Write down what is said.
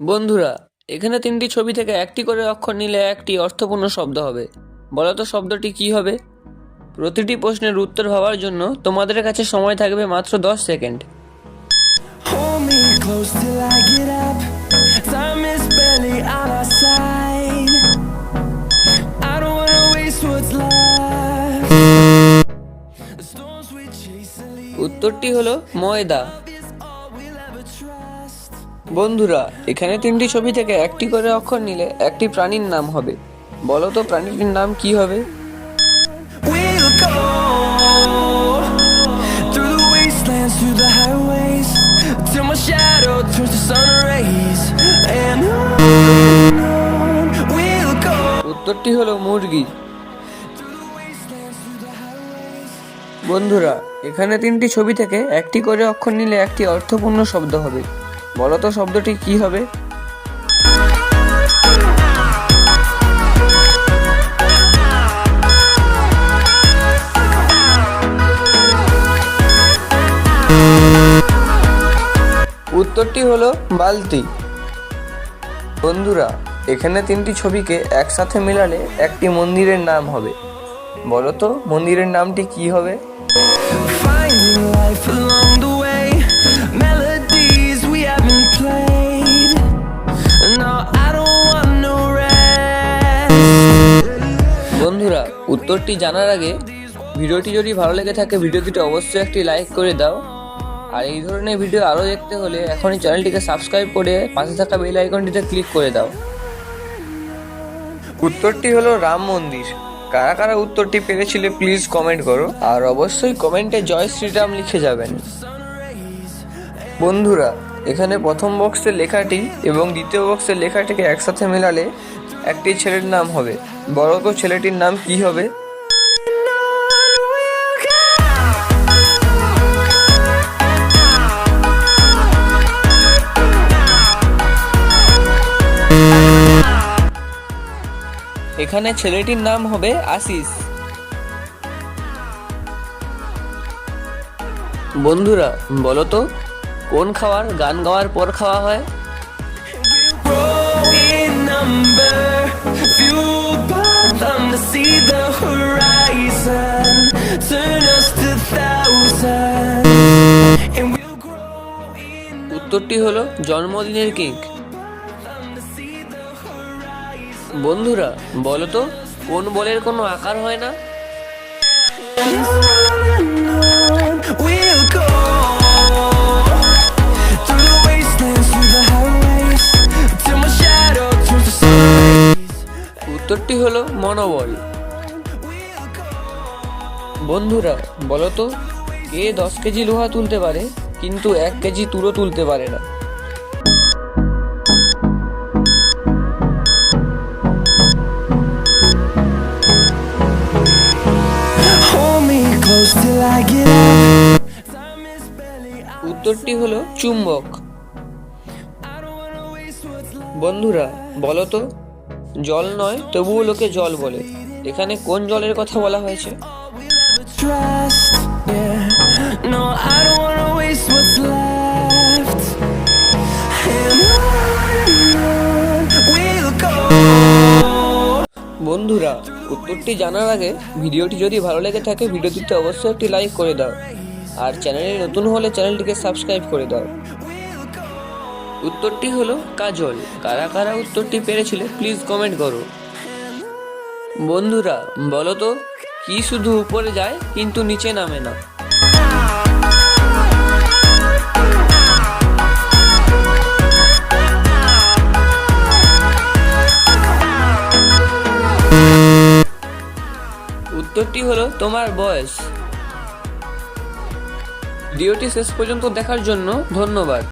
বন্ধুরা, এখানে তিনটি ছবি থেকে একটি করে অক্ষর নিলে একটি অর্থপূর্ণ শব্দ হবে বলো তো শব্দটি কি হবে প্রতিটি প্রশ্নের উত্তর ভাবার জন্য তোমাদের কাছে সময় থাকবে মাত্র দশ second close till I get up. Time is barely on our side. উত্তরটি হলো ময়দা. বন্ধুরা এখানে তিনটি ছবি থেকে একটি করে অক্ষর নিলে একটি প্রাণীর নাম হবে। বলো তো প্রাণীটির নাম কি হবে? উত্তরটি হলো through বন্ধুরা, এখানে তিনটি ছবি থেকে একটি করে অক্ষর নিলে একটি অর্থপূর্ণ শব্দ হবে। বলো তো শব্দটি কি হবে? উত্তরটি হলো বালতি। বন্ধুরা, এখানে তিনটি ছবিকে একসাথে মেলালে একটি মন্দিরের নাম হবে। বলো তো মন্দিরের নামটি কি হবে? Life along the way, melodies we haven't played. No, I don't want no rest. বন্ধুরা উত্তরটি জানার আগে ভিডিওটি যদি ভালো লেগে থাকে ভিডিওটিতে অবশ্যই একটি লাইক করে দাও আর এই ধরনের ভিডিও আরও দেখতে হলে এখনই চ্যানেলটিকে সাবস্ক্রাইব করে পাশে থাকা বেল আইকনটিতে ক্লিক করে দাও উত্তরটি হলো রাম মন্দির কারা কারা উত্তরটি পেরেছিলে প্লিজ কমেন্ট করো। আর অবশ্যই কমেন্টে জয় শ্রীরাম লিখে যাবেন। বন্ধুরা, এখানে প্রথম বক্সের লেখাটি এবং দ্বিতীয় বক্সের লেখাটিকে একসাথে মেলালে একটি ছেলের নাম হবে। বড় ছেলেটির নাম কি হবে? এখানে ছেলেটির নাম হবে আশিস। বন্ধুরা, বলো তো, কোন খাবার গান গাওয়ার পর খাওয়া হয়? উত্তরটি in জন্মদিনের fueled বন্ধুরা বলতো কোন বলের কোনো আকার হয় না? উত্তরটি হলো মনোবল। বন্ধুরা বলতো কে দশ কেজি লোহা তুলতে পারে, কিন্তু এক কেজি তুলো তুলতে পারে না? উত্তরটি হলো চুম্বক। বন্ধুরা বলতো জল নয়, তবুও লোকে জল বলে। এখানে কোন জলের কথা বলা হয়েছে? বন্ধুরা উত্তরটি জানার আগে ভিডিওটি যদি ভালো লেগে থাকে, ভিডিওটিতে অবশ্যই একটি লাইক করে দাও। আর চ্যানেলে নতুন হলে চ্যানেলটিকে সাবস্ক্রাইব করে দাও। উত্তরটি হলো কাজল। কারা কারা উত্তরটি পেরেছিলে প্লিজ কমেন্ট করো। বন্ধুরা, বলো তো, কি শুধু উপরে যায়, কিন্তু নিচে নামে না? উত্তরটি হলো তোমার বয়স। ভিডিওটি শেষ পর্যন্ত দেখার জন্য ধন্যবাদ।